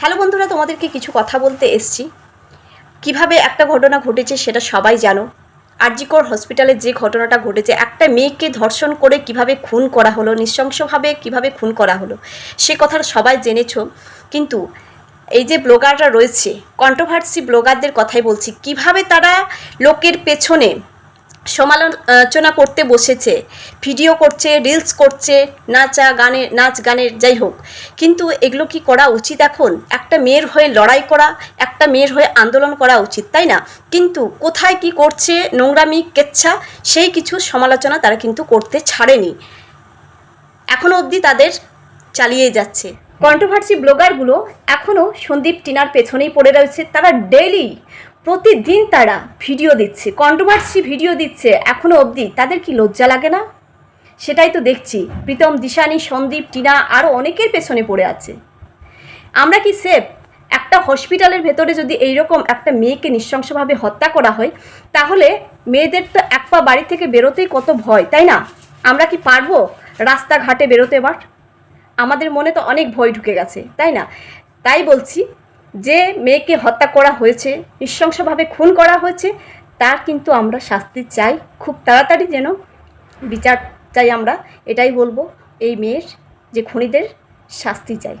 Hello বন্ধুরা, তোমাদেরকে কিছু কথা বলতে এসছি। কীভাবে একটা ঘটনা ঘটেছে সেটা সবাই জানো। আরজিকর হসপিটালে যে ঘটনাটা ঘটেছে, একটা মেয়েকে ধর্ষণ করে কীভাবে খুন করা হলো, নৃশংসভাবে কীভাবে খুন করা হলো, সে কথাটা সবাই জেনেছো। কিন্তু এই যে ব্লগাররা রয়েছে কন্ট্রোভার্সি ব্লগারদের কথাই বলছি, কীভাবে তারা লোকের পেছনে সমালোচনা করতে বসেছে, ভিডিও করছে রিলস করছে, নাচা গানে, নাচ গানের, যাই হোক। কিন্তু এগুলো কি করা উচিত এখন? একটা মেয়ের হয়ে লড়াই করা, একটা মেয়ের হয়ে আন্দোলন করা উচিত, তাই না? কিন্তু কোথায় কি করছে, নোংরামি, কেচ্ছা, সেই কিছু সমালোচনা তারা কিন্তু করতে ছাড়েনি। এখনও অবধি তাদের চালিয়ে যাচ্ছে। কন্ট্রোভার্সি ব্লগারগুলো এখনও সন্দীপ টিনার পেছনেই পড়ে রয়েছে, তারা ডেইলি প্রতিদিন তারা ভিডিও দিচ্ছে কন্ট্রোভার্সি ভিডিও দিচ্ছে। এখনও অবধি তাদের কি লজ্জা লাগে না? সেটাই তো দেখছি। প্রীতম, দিশানি, সন্দীপ, টিনা আরও অনেকের পেছনে পড়ে আছে। আমরা কি সেফ একটা হসপিটালের ভেতরে যদি এইরকম একটা মেয়েকে নৃশংসভাবে হত্যা করা হয়, তাহলে মেয়েদের তো এক পা বাড়ি থেকে বেরোতেই কত ভয়, তাই না? আমরা কি পারব রাস্তাঘাটে বেরোতে এবার? আমাদের মনে তো অনেক ভয় ঢুকে গেছে, তাই না? তাই বলছি যে মেয়েকে হত্যা করা হয়েছে, নৃশংসভাবে খুন করা হয়েছে, তার কিন্তু আমরা শাস্তি চাই। খুব তাড়াতাড়ি যেন বিচার চাই আমরা, এটাই বলব, এই মেয়ের যে খুনিদের শাস্তি চাই।